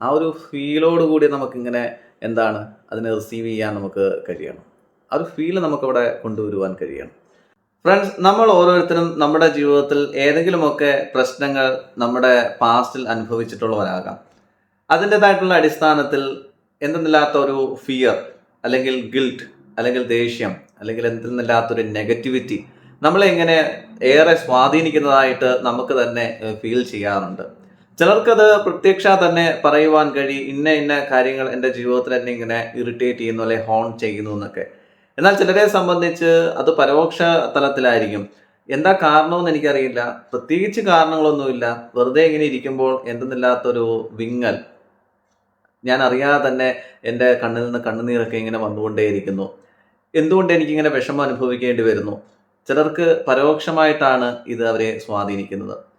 ആ ഒരു ഫീലോട് കൂടി നമുക്കിങ്ങനെ എന്താണ് അതിനെ റിസീവ് ചെയ്യാൻ നമുക്ക് കഴിയണം. ആ ഒരു ഫീൽ നമുക്കവിടെ കൊണ്ടുവരുവാൻ കഴിയണം. ഫ്രണ്ട്സ് നമ്മൾ ഓരോരുത്തരും നമ്മുടെ ജീവിതത്തിൽ ഏതെങ്കിലുമൊക്കെ പ്രശ്നങ്ങൾ നമ്മുടെ പാസ്റ്റിൽ അനുഭവിച്ചിട്ടുള്ളവരാകാം. അതിന്റെതായിട്ടുള്ള അടിസ്ഥാനത്തിൽ എന്തെന്നില്ലാത്ത ഒരു ഫിയർ അല്ലെങ്കിൽ ഗിൽട്ട് അല്ലെങ്കിൽ ദേഷ്യം അല്ലെങ്കിൽ എന്തെന്നില്ലാത്തൊരു നെഗറ്റിവിറ്റി നമ്മളെ ഇങ്ങനെ ഏറെ സ്വാധീനിക്കുന്നതായിട്ട് നമുക്ക് തന്നെ ഫീൽ ചെയ്യാറുണ്ട്. ചിലർക്കത് പ്രത്യക്ഷ തന്നെ പറയുവാൻ കഴിയും ഇന്ന ഇന്ന കാര്യങ്ങൾ എന്റെ ജീവിതത്തിൽ എന്നെ ഇങ്ങനെ ഇറിറ്റേറ്റ് ചെയ്യുന്നു അല്ലെ ഹോൺ ചെയ്യുന്നു എന്നൊക്കെ. എന്നാൽ ചിലരെ സംബന്ധിച്ച് അത് പരോക്ഷ തലത്തിലായിരിക്കും. എന്താ കാരണമെന്ന് എനിക്കറിയില്ല. പ്രത്യേകിച്ച് കാരണങ്ങളൊന്നുമില്ല. വെറുതെ ഇങ്ങനെ ഇരിക്കുമ്പോൾ എന്തെന്നില്ലാത്തൊരു വിങ്ങൽ. ഞാൻ അറിയാതെ തന്നെ എന്റെ കണ്ണിൽ നിന്ന് കണ്ണുനീരൊക്കെ ഇങ്ങനെ വന്നുകൊണ്ടേയിരിക്കുന്നു. എന്തുകൊണ്ട് എനിക്കിങ്ങനെ വിഷമം അനുഭവിക്കേണ്ടി വരുന്നു? ചിലർക്ക് പരോക്ഷമായിട്ടാണ് ഇത് അവരെ സ്വാധീനിക്കുന്നത്.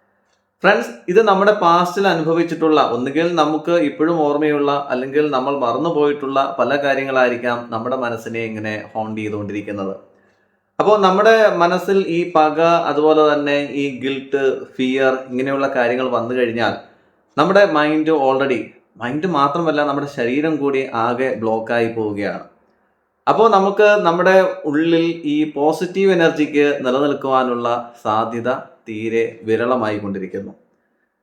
ഫ്രണ്ട്സ് ഇത് നമ്മുടെ പാസ്റ്റിൽ അനുഭവിച്ചിട്ടുള്ള ഒന്നുകിൽ നമുക്ക് ഇപ്പോഴും ഓർമ്മയുള്ള അല്ലെങ്കിൽ നമ്മൾ മറന്നുപോയിട്ടുള്ള പല കാര്യങ്ങളായിരിക്കാം നമ്മുടെ മനസ്സിനെ ഇങ്ങനെ ഹോണ്ട് ചെയ്തുകൊണ്ടിരിക്കുന്നത്. അപ്പോൾ നമ്മുടെ മനസ്സിൽ ഈ പക അതുപോലെ തന്നെ ഈ ഗിൽട്ട് ഫിയർ ഇങ്ങനെയുള്ള കാര്യങ്ങൾ വന്നു കഴിഞ്ഞാൽ നമ്മുടെ മൈൻഡ് ഓൾറെഡി മൈൻഡ് മാത്രമല്ല നമ്മുടെ ശരീരം കൂടി ആകെ ബ്ലോക്കായി പോവുകയാണ്. അപ്പോൾ നമുക്ക് നമ്മുടെ ഉള്ളിൽ ഈ പോസിറ്റീവ് എനർജിക്ക് നിലനിൽക്കുവാനുള്ള സാധ്യത തീരെ വിരളമായി കൊണ്ടിരിക്കുന്നു.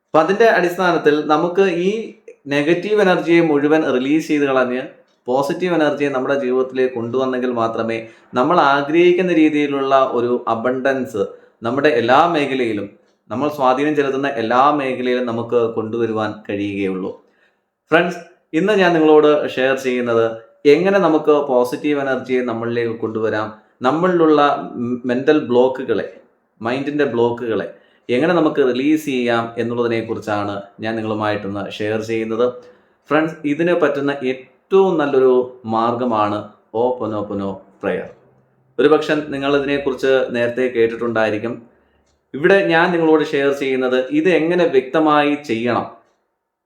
അപ്പം അതിന്റെ അടിസ്ഥാനത്തിൽ നമുക്ക് ഈ നെഗറ്റീവ് എനർജിയെ മുഴുവൻ റിലീസ് ചെയ്ത് കളഞ്ഞ് പോസിറ്റീവ് എനർജിയെ നമ്മുടെ ജീവിതത്തിലേക്ക് കൊണ്ടുവന്നെങ്കിൽ മാത്രമേ നമ്മൾ ആഗ്രഹിക്കുന്ന രീതിയിലുള്ള ഒരു അബണ്ടൻസ് നമ്മുടെ എല്ലാ മേഖലയിലും നമ്മൾ സ്വാധീനം ചെലുത്തുന്ന എല്ലാ മേഖലയിലും നമുക്ക് കൊണ്ടുവരുവാൻ കഴിയുകയുള്ളൂ. ഫ്രണ്ട്സ് ഇന്ന് ഞാൻ നിങ്ങളോട് ഷെയർ ചെയ്യുന്നത് എങ്ങനെ നമുക്ക് പോസിറ്റീവ് എനർജിയെ നമ്മളിലേക്ക് കൊണ്ടുവരാം നമ്മളിലുള്ള മെന്റൽ ബ്ലോക്കുകളെ മൈൻഡിന്റെ ബ്ലോക്കുകളെ എങ്ങനെ നമുക്ക് റിലീസ് ചെയ്യാം എന്നുള്ളതിനെക്കുറിച്ചാണ് ഞാൻ നിങ്ങളുമായിട്ടൊന്ന് ഷെയർ ചെയ്യുന്നത്. ഫ്രണ്ട്സ് ഇതിനെ പറ്റുന്ന ഏറ്റവും നല്ലൊരു മാർഗമാണ് ഓ പൊനോ പൊനോ പ്രയർ ഒരുപക്ഷെ നിങ്ങൾ ഇതിനെക്കുറിച്ച് നേരത്തെ കേട്ടിട്ടുണ്ടായിരിക്കും. ഇവിടെ ഞാൻ നിങ്ങളോട് ഷെയർ ചെയ്യുന്നത് ഇത് എങ്ങനെ വ്യക്തമായി ചെയ്യണം.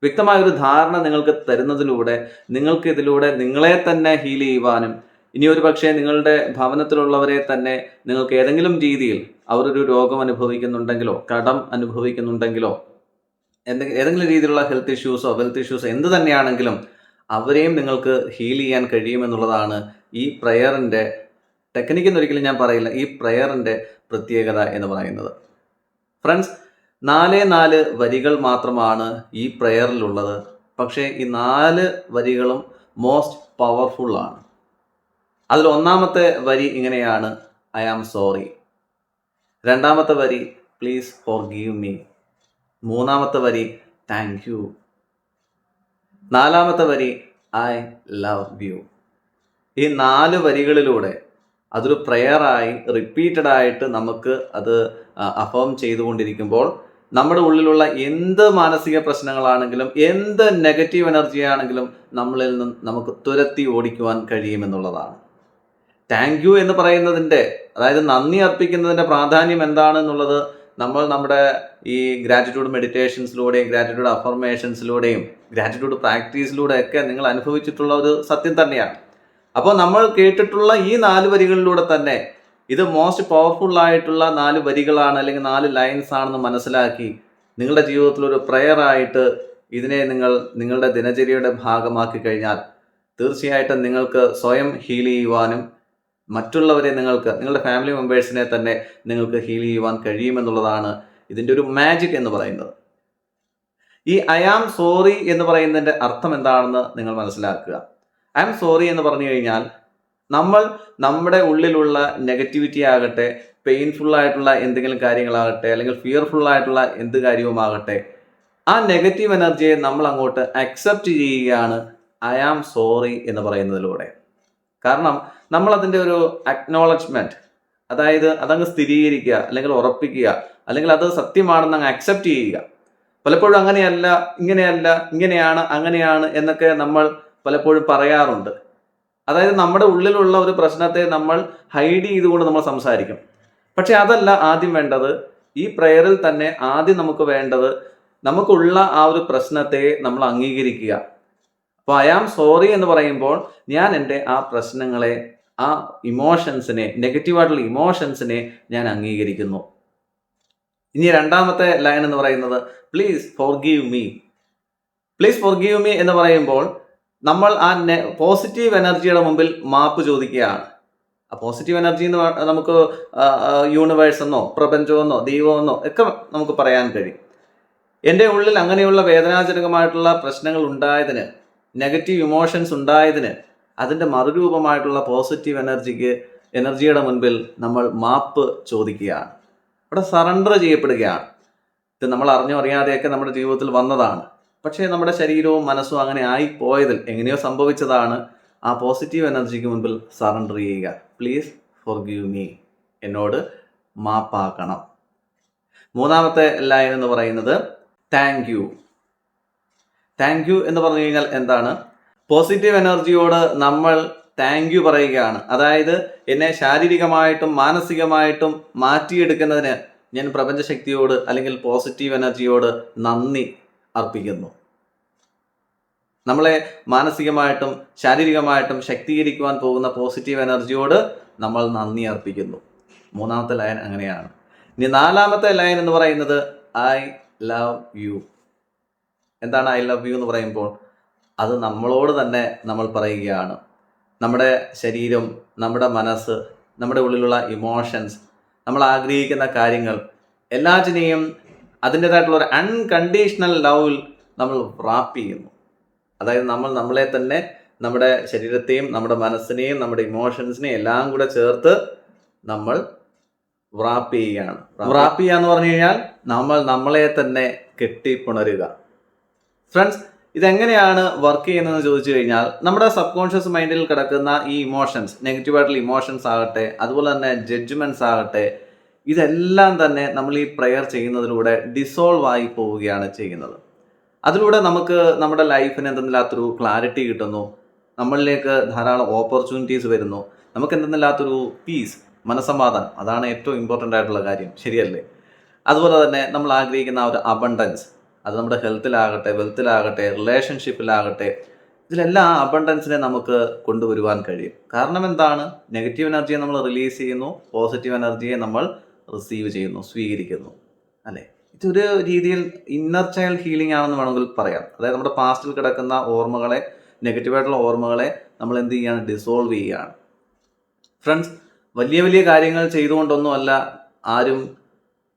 വ്യക്തമായ ഒരു ധാരണ നിങ്ങൾക്ക് തരുന്നതിലൂടെ നിങ്ങൾക്ക് ഇതിലൂടെ നിങ്ങളെ തന്നെ ഹീൽ ചെയ്യുവാനും ഇനി ഒരു പക്ഷേ നിങ്ങളുടെ ഭവനത്തിലുള്ളവരെ തന്നെ നിങ്ങൾക്ക് ഏതെങ്കിലും രീതിയിൽ അവരൊരു രോഗം അനുഭവിക്കുന്നുണ്ടെങ്കിലോ കടം അനുഭവിക്കുന്നുണ്ടെങ്കിലോ എന്തെങ്കിലും ഏതെങ്കിലും രീതിയിലുള്ള ഹെൽത്ത് ഇഷ്യൂസോ വെൽത്ത് ഇഷ്യൂസോ എന്ത് തന്നെയാണെങ്കിലും അവരെയും നിങ്ങൾക്ക് ഹീൽ ചെയ്യാൻ കഴിയുമെന്നുള്ളതാണ് ഈ പ്രയറിന്റെ ടെക്നിക്ക് എന്നൊരിക്കലും ഞാൻ പറയില്ല ഈ പ്രയറിന്റെ പ്രത്യേകത എന്ന് പറയുന്നത്. ഫ്രണ്ട്സ് നാല് നാല് വരികൾ മാത്രമാണ് ഈ പ്രയറിലുള്ളത് പക്ഷേ ഈ നാല് വരികളും മോസ്റ്റ് പവർഫുള്ളാണ് അതിൽ ഒന്നാമത്തെ വരി ഇങ്ങനെയാണ് ഐ ആം സോറി രണ്ടാമത്തെ വരി പ്ലീസ് ഫോർ ഗീവ് മീ മൂന്നാമത്തെ വരി താങ്ക് യു നാലാമത്തെ വരി ഐ ലവ് യു ഈ നാല് വരികളിലൂടെ അതൊരു പ്രയറായി റിപ്പീറ്റഡ് ആയിട്ട് നമുക്ക് അത് അഫേം ചെയ്തുകൊണ്ടിരിക്കുമ്പോൾ നമ്മുടെ ഉള്ളിലുള്ള എന്ത് മാനസിക പ്രശ്നങ്ങളാണെങ്കിലും എന്ത് നെഗറ്റീവ് എനർജി ആണെങ്കിലും നമ്മളിൽ നിന്ന് നമുക്ക് തുരത്തി ഓടിക്കുവാൻ കഴിയുമെന്നുള്ളതാണ്. താങ്ക് യു എന്ന് പറയുന്നതിന്റെ അതായത് നന്ദി അർപ്പിക്കുന്നതിന്റെ പ്രാധാന്യം എന്താണെന്നുള്ളത് നമ്മൾ നമ്മുടെ ഈ ഗ്രാറ്റിറ്റ്യൂഡ് മെഡിറ്റേഷൻസിലൂടെയും ഗ്രാറ്റിറ്റ്യൂഡ് അഫർമേഷൻസിലൂടെയും ഗ്രാറ്റിറ്റ്യൂഡ് പ്രാക്ടീസിലൂടെയൊക്കെ നിങ്ങൾ അനുഭവിച്ചിട്ടുള്ള ഒരു സത്യം തന്നെയാണ്. അപ്പോൾ നമ്മൾ കേട്ടിട്ടുള്ള ഈ നാല് വരികളിലൂടെ തന്നെ ഇത് മോസ്റ്റ് പവർഫുൾ ആയിട്ടുള്ള നാല് വരികളാണ് അല്ലെങ്കിൽ നാല് ലൈൻസ് ആണെന്ന് മനസ്സിലാക്കി നിങ്ങളുടെ ജീവിതത്തിൽ ഒരു ആയിട്ട് ഇതിനെ നിങ്ങൾ നിങ്ങളുടെ ദിനചര്യയുടെ ഭാഗമാക്കി കഴിഞ്ഞാൽ തീർച്ചയായിട്ടും നിങ്ങൾക്ക് സ്വയം ഹീൽ ചെയ്യുവാനും മറ്റുള്ളവരെ നിങ്ങൾക്ക് നിങ്ങളുടെ ഫാമിലി മെമ്പേഴ്സിനെ തന്നെ നിങ്ങൾക്ക് ഹീൽ ചെയ്യുവാൻ കഴിയുമെന്നുള്ളതാണ് ഇതിന്റെ ഒരു മാജിക് എന്ന് പറയുന്നത്. ഈ ഐ ആം സോറി എന്ന് പറയുന്നതിന്റെ അർത്ഥം എന്താണെന്ന് നിങ്ങൾ മനസ്സിലാക്കുക. ഐ ആം സോറി എന്ന് പറഞ്ഞു കഴിഞ്ഞാൽ നമ്മൾ നമ്മുടെ ഉള്ളിലുള്ള നെഗറ്റിവിറ്റി ആകട്ടെ പെയിൻഫുൾ ആയിട്ടുള്ള എന്തെങ്കിലും കാര്യങ്ങളാകട്ടെ അല്ലെങ്കിൽ ഫിയർഫുൾ ആയിട്ടുള്ള എന്ത് കാര്യവുമാകട്ടെ ആ നെഗറ്റീവ് എനർജിയെ നമ്മൾ അങ്ങോട്ട് അക്സെപ്റ്റ് ചെയ്യുകയാണ് ഐ ആം സോറി എന്ന് പറയുന്നതിലൂടെ. കാരണം നമ്മൾ അതിന്റെ ഒരു അക്നോളജ്മെന്റ് അതായത് അതങ്ങ് സ്ഥിരീകരിക്കുക അല്ലെങ്കിൽ ഉറപ്പിക്കുക അല്ലെങ്കിൽ അത് സത്യമാണെന്ന് അങ്ങ് അക്സെപ്റ്റ് ചെയ്യുക. പലപ്പോഴും അങ്ങനെയല്ല ഇങ്ങനെയല്ല ഇങ്ങനെയാണ് അങ്ങനെയാണ് എന്നൊക്കെ നമ്മൾ പലപ്പോഴും പറയാറുണ്ട്. അതായത് നമ്മുടെ ഉള്ളിലുള്ള ഒരു പ്രശ്നത്തെ നമ്മൾ ഹൈഡ് ചെയ്തുകൊണ്ട് നമ്മൾ സംസാരിക്കും. പക്ഷെ അതല്ല ആദ്യം വേണ്ടത്. ഈ പ്രയറിൽ തന്നെ ആദ്യം നമുക്ക് വേണ്ടത് നമുക്കുള്ള ആ ഒരു പ്രശ്നത്തെ നമ്മൾ അംഗീകരിക്കുക. അപ്പോൾ ഐ ആം സോറി എന്ന് പറയുമ്പോൾ ഞാൻ എന്റെ ആ പ്രശ്നങ്ങളെ ആ ഇമോഷൻസിനെ നെഗറ്റീവായിട്ടുള്ള ഇമോഷൻസിനെ ഞാൻ അംഗീകരിക്കുന്നു. ഇനി രണ്ടാമത്തെ ലൈൻ എന്ന് പറയുന്നത് please forgive me please forgive me എന്ന് പറയുമ്പോൾ നമ്മൾ ആ പോസിറ്റീവ് എനർജിയുടെ മുമ്പിൽ മാപ്പ് ചോദിക്കുകയാണ്. ആ പോസിറ്റീവ് എനർജി എന്ന് നമുക്ക് യൂണിവേഴ്സ് എന്നോ പ്രപഞ്ചമെന്നോ ദൈവമെന്നോ ഒക്കെ നമുക്ക് പറയാൻ കഴിയും. എന്റെ ഉള്ളിൽ അങ്ങനെയുള്ള വേദനാജനകമായിട്ടുള്ള പ്രശ്നങ്ങൾ ഉണ്ടായതിന് നെഗറ്റീവ് ഇമോഷൻസ് ഉണ്ടായതിന് അതിന്റെ മറുരൂപമായിട്ടുള്ള പോസിറ്റീവ് എനർജിക്ക് എനർജിയുടെ മുൻപിൽ നമ്മൾ മാപ്പ് ചോദിക്കുകയാണ്. അവിടെ സറണ്ടർ ചെയ്യപ്പെടുകയാണ്. ഇത് നമ്മൾ അറിഞ്ഞോ അറിയാതെയൊക്കെ നമ്മുടെ ജീവിതത്തിൽ വന്നതാണ്. പക്ഷേ നമ്മുടെ ശരീരവും മനസ്സും അങ്ങനെ ആയി പോയതിൽ എങ്ങനെയോ സംഭവിച്ചതാണ് ആ പോസിറ്റീവ് എനർജിക്ക് മുൻപിൽ സറണ്ടർ ചെയ്യുക. പ്ലീസ് ഫോർ ഗീവ് മീ എന്നോട് മാപ്പാക്കണം. മൂന്നാമത്തെ ലൈൻ എന്ന് പറയുന്നത് താങ്ക് യു താങ്ക് യു എന്ന് പറഞ്ഞു കഴിഞ്ഞാൽ എന്താണ്? പോസിറ്റീവ് എനർജിയോട് നമ്മൾ താങ്ക് യു പറയുകയാണ്. അതായത് എന്നെ ശാരീരികമായിട്ടും മാനസികമായിട്ടും മാറ്റിയെടുക്കുന്നതിന് ഞാൻ പ്രപഞ്ചശക്തിയോട് അല്ലെങ്കിൽ പോസിറ്റീവ് എനർജിയോട് നന്ദി അർപ്പിക്കുന്നു. നമ്മളെ മാനസികമായിട്ടും ശാരീരികമായിട്ടും ശക്തീകരിക്കുവാൻ പോകുന്ന പോസിറ്റീവ് എനർജിയോട് നമ്മൾ നന്ദി അർപ്പിക്കുന്നു. മൂന്നാമത്തെ ലൈൻ അങ്ങനെയാണ്. ഇനി നാലാമത്തെ ലൈൻ എന്ന് പറയുന്നത് ഐ ലവ് യു. എന്താണ് ഐ ലവ് യു എന്ന് പറയുമ്പോൾ അത് നമ്മളോട് തന്നെ നമ്മൾ പറയുകയാണ്. നമ്മുടെ ശരീരം നമ്മുടെ മനസ്സ് നമ്മുടെ ഉള്ളിലുള്ള ഇമോഷൻസ് നമ്മൾ ആഗ്രഹിക്കുന്ന കാര്യങ്ങൾ എല്ലാറ്റിനെയും അതിന്റെതായിട്ടുള്ള ഒരു അൺകണ്ടീഷണൽ ലവിൽ നമ്മൾ റാപ്പ് ചെയ്യുന്നു. അതായത് നമ്മൾ നമ്മളെ തന്നെ നമ്മുടെ ശരീരത്തെയും നമ്മുടെ മനസ്സിനെയും നമ്മുടെ ഇമോഷൻസിനെയും എല്ലാം കൂടെ ചേർത്ത് നമ്മൾ റാപ്പ് ചെയ്യുകയാണ്. റാപ്പ് ചെയ്യുക എന്ന് പറഞ്ഞു കഴിഞ്ഞാൽ നമ്മൾ നമ്മളെ തന്നെ കെട്ടിപ്പുണരുക. ഫ്രണ്ട്സ് ഇതെങ്ങനെയാണ് വർക്ക് ചെയ്യുന്നതെന്ന് ചോദിച്ചു കഴിഞ്ഞാൽ നമ്മുടെ സബ് കോൺഷ്യസ് മൈൻഡിൽ കിടക്കുന്ന ഈ ഇമോഷൻസ് നെഗറ്റീവായിട്ടുള്ള ഇമോഷൻസ് ആകട്ടെ അതുപോലെ തന്നെ ജഡ്ജ്മെന്റ്സ് ആകട്ടെ ഇതെല്ലാം തന്നെ നമ്മൾ ഈ പ്രെയർ ചെയ്യുന്നതിലൂടെ ഡിസോൾവ് ആയി പോവുകയാണ് ചെയ്യുന്നത്. അതിലൂടെ നമുക്ക് നമ്മുടെ ലൈഫിന് എന്തെന്നില്ലാത്തൊരു ക്ലാരിറ്റി കിട്ടുന്നു നമ്മളിലേക്ക് ധാരാളം ഓപ്പർച്യൂണിറ്റീസ് വരുന്നു നമുക്ക് എന്തെന്നില്ലാത്തൊരു പീസ് മനസമാധാനം അതാണ് ഏറ്റവും ഇമ്പോർട്ടന്റ് ആയിട്ടുള്ള കാര്യം ശരിയല്ലേ? അതുപോലെ തന്നെ നമ്മൾ ആഗ്രഹിക്കുന്ന ഒരു അബണ്ടൻസ് അത് നമ്മുടെ ഹെൽത്തിലാകട്ടെ വെൽത്തിലാകട്ടെ റിലേഷൻഷിപ്പിലാകട്ടെ ഇതിലെല്ലാം അബണ്ടൻസിനെ നമുക്ക് കൊണ്ടുവരുവാൻ കഴിയും. കാരണം എന്താണ്? നെഗറ്റീവ് എനർജിയെ നമ്മൾ റിലീസ് ചെയ്യുന്നു പോസിറ്റീവ് എനർജിയെ നമ്മൾ റിസീവ് ചെയ്യുന്നു സ്വീകരിക്കുന്നു. അല്ലേ? ഇതൊരു രീതിയിൽ ഇന്നർ ചൈൽഡ് ഹീലിംഗ് ആണെന്ന് വേണമെങ്കിൽ പറയാം. അതായത് നമ്മുടെ പാസ്റ്റിൽ കിടക്കുന്ന ഓർമ്മകളെ നെഗറ്റീവായിട്ടുള്ള ഓർമ്മകളെ നമ്മൾ എന്ത് ചെയ്യുകയാണ്? ഡിസോൾവ് ചെയ്യുകയാണ്. ഫ്രണ്ട്സ് വലിയ വലിയ കാര്യങ്ങൾ ചെയ്തുകൊണ്ടൊന്നുമല്ല ആരും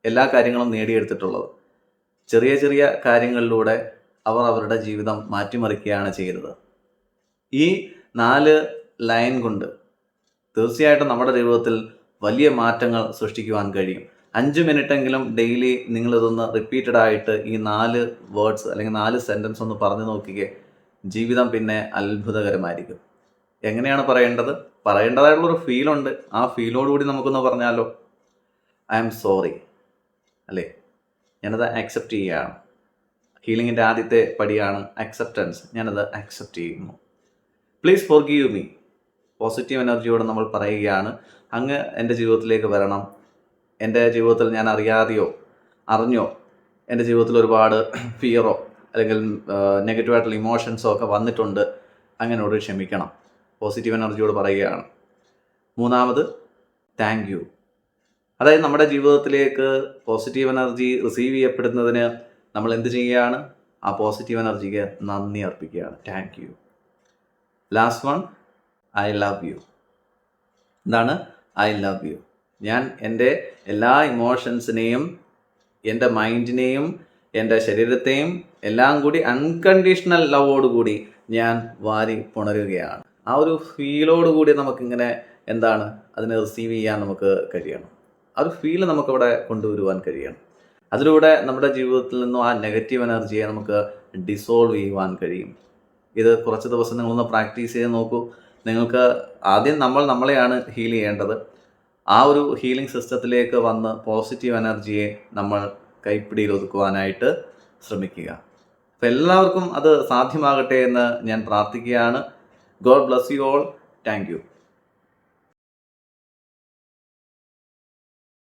എല്ലാ കാര്യങ്ങളും നേടിയെടുത്തിട്ടുള്ളത്. ചെറിയ ചെറിയ കാര്യങ്ങളിലൂടെ അവർ അവരുടെ ജീവിതം മാറ്റിമറിക്കുകയാണ് ചെയ്തത് ഈ നാല് ലൈൻ കൊണ്ട് തീർച്ചയായിട്ടും നമ്മുടെ ജീവിതത്തിൽ വലിയ മാറ്റങ്ങൾ സൃഷ്ടിക്കുവാൻ കഴിയും. അഞ്ച് മിനിറ്റെങ്കിലും ഡെയിലി നിങ്ങളിതൊന്ന് റിപ്പീറ്റഡ് ആയിട്ട് ഈ നാല് വേർഡ്സ് അല്ലെങ്കിൽ നാല് സെന്റൻസ് ഒന്ന് പറഞ്ഞു നോക്കിക്കേ ജീവിതം പിന്നെ അത്ഭുതകരമായിരിക്കും. എങ്ങനെയാണ് പറയേണ്ടത്? പറയേണ്ടതായിട്ടുള്ളൊരു ഫീലുണ്ട് ആ ഫീലോടുകൂടി നമുക്കൊന്ന് പറഞ്ഞാലോ? ഐ എം സോറി അല്ലേ? ഞാനത് അക്സെപ്റ്റ് ചെയ്യുകയാണ്. ഹീലിങ്ങിന്റെ ആദ്യത്തെ പടിയാണ് അക്സെപ്റ്റൻസ് ഞാനത് അക്സെപ്റ്റ് ചെയ്യുന്നു. Please forgive me positive എനർജിയോട് നമ്മൾ പറയുകയാണ്. അങ്ങ് എന്റെ ജീവിതത്തിലേക്ക് വരണം. എന്റെ ജീവിതത്തിൽ ഞാൻ അറിയാതെയോ അറിഞ്ഞോ എന്റെ ജീവിതത്തിൽ ഒരുപാട് ഫിയറോ അല്ലെങ്കിൽ നെഗറ്റീവായിട്ടുള്ള ഇമോഷൻസോ ഒക്കെ വന്നിട്ടുണ്ട്. അങ്ങനോട് ക്ഷമിക്കണം. പോസിറ്റീവ് എനർജിയോട് പറയുകയാണ്. മൂന്നാമത് താങ്ക് യു അതായത് നമ്മുടെ ജീവിതത്തിലേക്ക് പോസിറ്റീവ് എനർജി റിസീവ് ചെയ്യപ്പെടുന്നതിന് നമ്മൾ എന്ത് ചെയ്യുകയാണ്? ആ പോസിറ്റീവ് എനർജിക്ക് നന്ദി അർപ്പിക്കുകയാണ്. Thank you last one I love you എന്താണ് ഐ ലവ് യു ഞാൻ എന്റെ എല്ലാ ഇമോഷൻസിനെയും എന്റെ മൈൻഡിനെയും എന്റെ ശരീരത്തെയും എല്ലാം കൂടി അൺകണ്ടീഷണൽ ലവോടുകൂടി ഞാൻ വാരി പുണരുകയാണ്. ആ ഒരു ഫീലോടുകൂടി നമുക്കിങ്ങനെ എന്താണ് അതിനെ റിസീവ് ചെയ്യാൻ നമുക്ക് കഴിയണം. ആ ഒരു ഫീൽ നമുക്കവിടെ കൊണ്ടുവരുവാൻ കഴിയണം. അതിലൂടെ നമ്മുടെ ജീവിതത്തിൽ നിന്നും ആ നെഗറ്റീവ് എനർജിയെ നമുക്ക് ഡിസോൾവ് ചെയ്യുവാൻ കഴിയും. ഇത് കുറച്ച് ദിവസം നിങ്ങളൊന്ന് പ്രാക്ടീസ് ചെയ്ത് നോക്കൂ. നിങ്ങൾക്ക് ആദ്യം നമ്മൾ നമ്മളെയാണ് ഹീൽ ചെയ്യേണ്ടത്. ആ ഒരു ഹീലിംഗ് സിസ്റ്റത്തിലേക്ക് വന്ന് പോസിറ്റീവ് എനർജിയെ നമ്മൾ കൈപ്പിടിയിൽ ഒതുക്കുവാനായിട്ട് ശ്രമിക്കുക. അപ്പം എല്ലാവർക്കും അത് സാധ്യമാകട്ടെ എന്ന് ഞാൻ പ്രാർത്ഥിക്കുകയാണ്. God bless you all thank you